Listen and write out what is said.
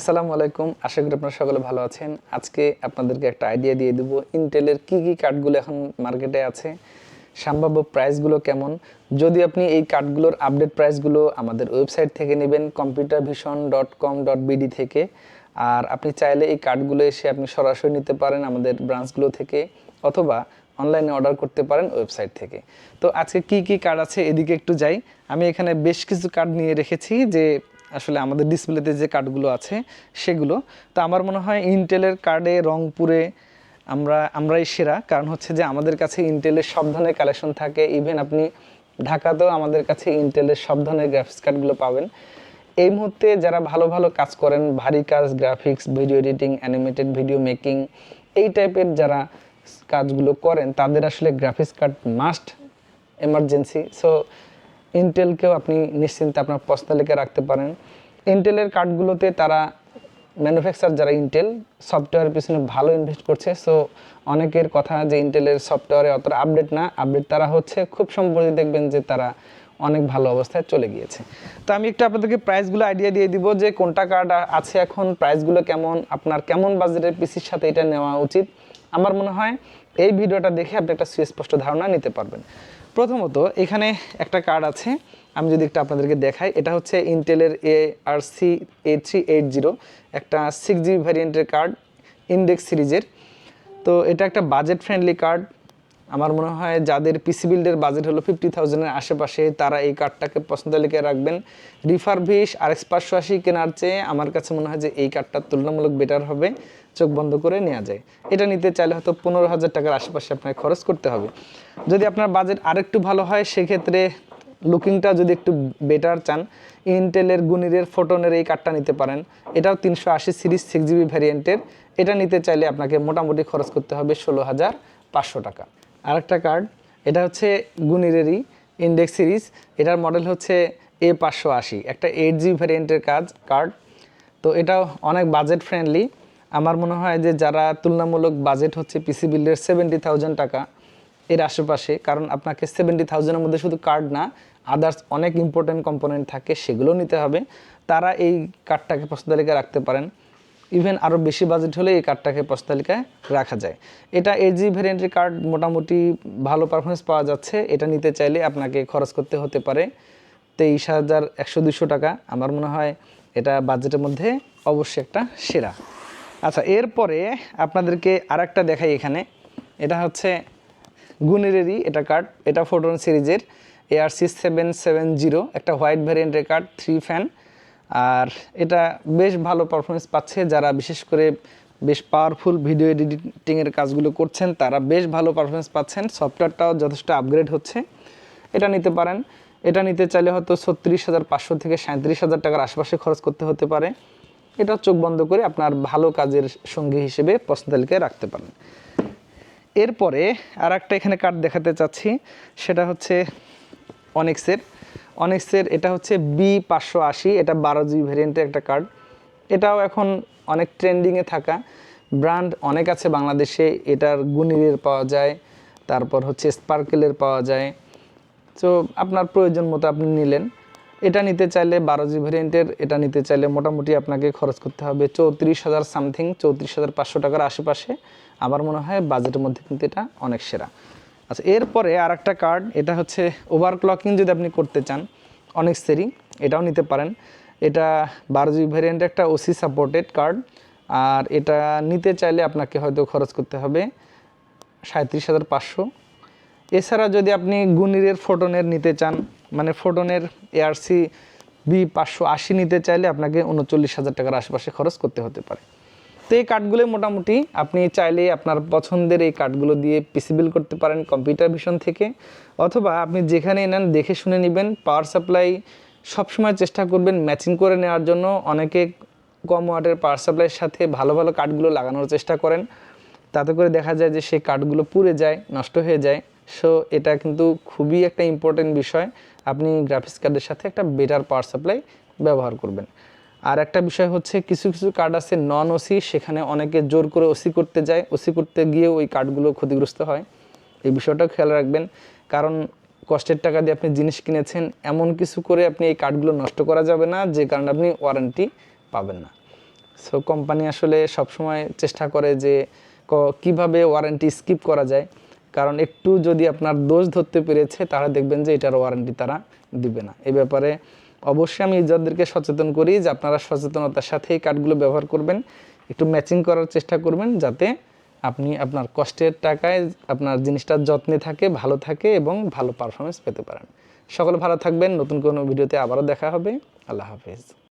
আসসালামু আলাইকুম। আশা করি আপনারা সকলে ভালো আছেন। আজকে আপনাদেরকে একটা আইডিয়া দিয়ে দেবো ইন্টেলের কি কি কার্ডগুলো এখন মার্কেটে আছে, সম্ভাব্য প্রাইসগুলো কেমন। যদি আপনি এই কার্ডগুলোর আপডেট প্রাইসগুলো আমাদের ওয়েবসাইট থেকে নেবেন computer vision dot com dot BD থেকে, আর আপনি চাইলে এই কার্ডগুলো এসে আপনি সরাসরি নিতে পারেন আমাদের ব্রাঞ্চগুলো থেকে, অথবা অনলাইনে অর্ডার করতে পারেন ওয়েবসাইট থেকে। তো আজকে কি কি কার্ড আছে? এদিকে একটু যাই। আমি এখানে বেশ কিছু কার্ড নিয়ে রেখেছি যে আসলে আমাদের ডিসপ্লেতে যে কার্ডগুলো আছে, সেগুলো। তো আমার মনে হয় ইন্টেলের কার্ডে রংপুরে আমরা, আমরাই সেরা। কারণ হচ্ছে যে আমাদের কাছে ইন্টেলের সব ধরনের কালেকশন থাকে। ইভেন আপনি ঢাকাতেও আমাদের কাছে ইন্টেলের সব ধরনের গ্রাফিক্স কার্ডগুলো পাবেন। এই মুহূর্তে যারা ভালো ভালো কাজ করেন, ভারী কাজ graphics video editing animated video making এই টাইপের যারা কাজগুলো করেন, তাদের আসলে graphics card must emergency so ইন্টেলকেও আপনি নিশ্চিন্তে আপনার প্রস্তালিকা রাখতে পারেন। ইন্টেলের কার্ডগুলোতে তারা ম্যানুফ্যাকচার যারা ইন্টেল সফটওয়্যারের পিছনে ভালো ইনভেস্ট করছে। সো অনেকের কথা যে ইন্টেলের সফটওয়্যারে অতটা আপডেট না আপডেট তারা হচ্ছে, খুব সম্প্রতি দেখবেন যে তারা অনেক ভালো অবস্থায় চলে গিয়েছে। তো আমি একটু আপনাদেরকে প্রাইসগুলো আইডিয়া দিয়ে দিব যে কোনটা কার্ড আছে এখন প্রাইসগুলো কেমন, আপনার কেমন বাজেটের পিসির সাথে এটা নেওয়া উচিত। আমার মনে হয় এই ভিডিওটা দেখে আপনি একটা সুস্পষ্ট ধারণা নিতে পারবেন। প্রথমত, এখানে একটা কার্ড আছে। আমি যদি একটু আপনাদেরকে দেখাই, এটা হচ্ছে ইন্টেলের A R C A three eight zero একটা সিক্স জিবি ভ্যারিয়েন্টের কার্ড ইন্ডেক্স সিরিজের তো এটা একটা বাজেট ফ্রেন্ডলি কার্ড আমার মনে হয় যাদের পিসি বিল্ডের বাজেট হলো ফিফটি থাউজেন্ডের আশেপাশে, তারা এই কার্ডটাকে পছন্দ লিখে রাখবেন। রিফারভিশ আর এক্স পাঁচশো আশি কেনার চেয়ে আমার কাছে মনে হয় যে এই কার্ডটা তুলনামূলক বেটার হবে। চোখ বন্ধ করে নেওয়া যায়। এটা নিতে চাইলে হয়তো পনেরো হাজার টাকার আশেপাশে আপনাকে খরচ করতে হবে। যদি আপনার বাজেট আরেকটু ভালো হয়, সেক্ষেত্রে লুকিংটা যদি একটু বেটার চান ইন্টেলের গুনিরের ফোটনের এই কার্ডটা নিতে পারেন। এটাও তিনশো আশি সিরিজ সিক্স জিবি ভ্যারিয়েন্টের এটা নিতে চাইলে আপনাকে মোটামুটি খরচ করতে হবে ষোলো হাজার পাঁচশো টাকা। আরেকটা কার্ড এটা হচ্ছে গুনিরেরই ইন্ডেক্স সিরিজ এটার মডেল হচ্ছে এ পাঁচশো আশি, একটা এইট জি ভ্যারিয়েন্টের কাজ কার্ড তো এটাও অনেক বাজেট ফ্রেন্ডলি আমার মনে হয় যে যারা তুলনামূলক বাজেট হচ্ছে পিসি বিল্ডের সেভেন্টি থাউজেন্ড টাকা, এর আশেপাশে, কারণ আপনাকে সেভেন্টি থাউজেন্ডের মধ্যে শুধু কার্ড না আদার্স অনেক ইম্পর্টেন্ট কম্পোনেন্ট থাকে সেগুলো নিতে হবে। তারা এই কার্ডটাকে প্রস্তালিকায় রাখতে পারেন। ইভেন আরও বেশি বাজেট হলে এই কার্ডটাকে প্রস্তালিকায় রাখা যায়। এটা এইট জি ভ্যারিয়েন্টের কার্ড মোটামুটি ভালো পারফরমেন্স পাওয়া যাচ্ছে। এটা নিতে চাইলে আপনাকে খরচ করতে হতে পারে তেইশ হাজার একশো দুশো টাকা। আমার মনে হয় এটা বাজেটের মধ্যে অবশ্যই একটা সেরা। আচ্ছা এরপরে আপনাদেরকে আর একটা দেখাই এখানে। এটা হচ্ছে গুনেরেরই এটা কার্ড এটা ফোটন সিরিজের AR C seven seven zero একটা হোয়াইট ভ্যারিয়েন্টের কার্ড থ্রি ফ্যান আর এটা বেশ ভালো পারফরমেন্স পাচ্ছে। যারা বিশেষ করে বেশ পাওয়ারফুল ভিডিও এডিটিংয়ের কাজগুলো করছেন, তারা বেশ ভালো পারফরমেন্স পাচ্ছেন। সফটওয়্যারটাও যথেষ্ট আপগ্রেড হচ্ছে। এটা নিতে পারেন। এটা নিতে চাইলে হয়তো ছত্রিশ হাজার পাঁচশো থেকে সাঁত্রিশ হাজার টাকার আশেপাশে খরচ করতে হতে পারে। এটা চোখ বন্ধ করে আপনার ভালো কাজের সঙ্গী হিসেবে পছন্দালিকায় রাখতে পারেন। এরপরে আর একটা এখানে কার্ড দেখাতে চাচ্ছি। সেটা হচ্ছে অনেক্সের অনেক্সের এটা হচ্ছে বি পাঁচশো আশি, এটা বারো জিবি ভ্যারিয়েন্টের একটা কার্ড এটাও এখন অনেক ট্রেন্ডিংয়ে থাকা। ব্র্যান্ড অনেক আছে বাংলাদেশে, এটার গুনিরের পাওয়া যায়, তারপর হচ্ছে স্পার্কেলের পাওয়া যায়। তো আপনার প্রয়োজন মতো আপনি নিলেন। এটা নিতে চাইলে বারো জি ভ্যারিয়েন্টের এটা নিতে চাইলে মোটামুটি আপনাকে খরচ করতে হবে চৌত্রিশ হাজার সামথিং চৌত্রিশ হাজার পাঁচশো টাকার আশেপাশে। আমার মনে হয় বাজেটের মধ্যে কিন্তু এটা অনেক সেরা। আচ্ছা এরপরে আর একটা কার্ড এটা হচ্ছে ওভারক্লকিং যদি আপনি করতে চান, অনেক সেরি এটাও নিতে পারেন। এটা বারো জিবি ভ্যারিয়েন্টের একটা ওসি সাপোর্টেড কার্ড আর এটা নিতে চাইলে আপনাকে হয়তো খরচ করতে হবে সাঁত্রিশ হাজার পাঁচশো। এছাড়া যদি আপনি গুনিরের ফোটনের নিতে চান মানে ফোটনের এআরসি বি পাঁচশো আশি নিতে চাইলে আপনাকে উনচল্লিশ হাজার টাকার আশেপাশে খরচ করতে হতে পারে। তো এই কার্ডগুলো মোটামুটি আপনি চাইলে আপনার পছন্দের এই কার্ডগুলো দিয়ে পিসিবিল করতে পারেন কম্পিউটার ভিশন থেকে, অথবা আপনি যেখানে নেন দেখে শুনে নেবেন পাওয়ার সাপ্লাই সবসময় চেষ্টা করবেন ম্যাচিং করে নেওয়ার জন্য। অনেকে কম ওয়াটের পাওয়ার সাপ্লাইয়ের সাথে ভালো ভালো কার্ডগুলো লাগানোর চেষ্টা করেন। তাতে করে দেখা যায় যে সেই কার্ডগুলো পুড়ে যায়, নষ্ট হয়ে যায়। সো এটা কিন্তু খুবই একটা ইম্পর্টেন্ট বিষয়। আপনি গ্রাফিক্স কার্ডের সাথে একটা বেটার পাওয়ার সাপ্লাই ব্যবহার করবেন। আর একটা বিষয় হচ্ছে কিছু কিছু কার্ড আছে নন ওসি সেখানে অনেকে জোর করে ওসি করতে যায়। ওসি করতে গিয়ে ওই কার্ডগুলো ক্ষতিগ্রস্ত হয়। এই বিষয়টাও খেয়াল রাখবেন। কারণ কষ্টের টাকা দিয়ে আপনি জিনিস কিনেছেন, এমন কিছু করে আপনি এই কার্ডগুলো নষ্ট করা যাবে না, যে কারণে আপনি ওয়ারেন্টি পাবেন না। সো কোম্পানি আসলে সবসময় চেষ্টা করে যে কীভাবে ওয়ারেন্টি স্কিপ করা যায়। কারণ একটু যদি আপনার দোষ ধরতে পেরেছে, তাহলে দেখবেন যে এটার ওয়ারেন্টি তারা দিবে না। এ ব্যাপারে অবশ্যই আমি ইউজারদেরকে সচেতন করি যে আপনারা সচেতনতার সাথে এই কার্ডগুলো ব্যবহার করবেন, একটু ম্যাচিং করার চেষ্টা করবেন যাতে আপনি আপনার কষ্টের টাকায় আপনার জিনিসটা যত্নে থাকে, ভালো থাকে এবং ভালো পারফরমেন্স পেতে পারেন। সকল ভালো থাকবেন, নতুন কোনো ভিডিওতে আবারও দেখা হবে। আল্লাহ হাফেজ।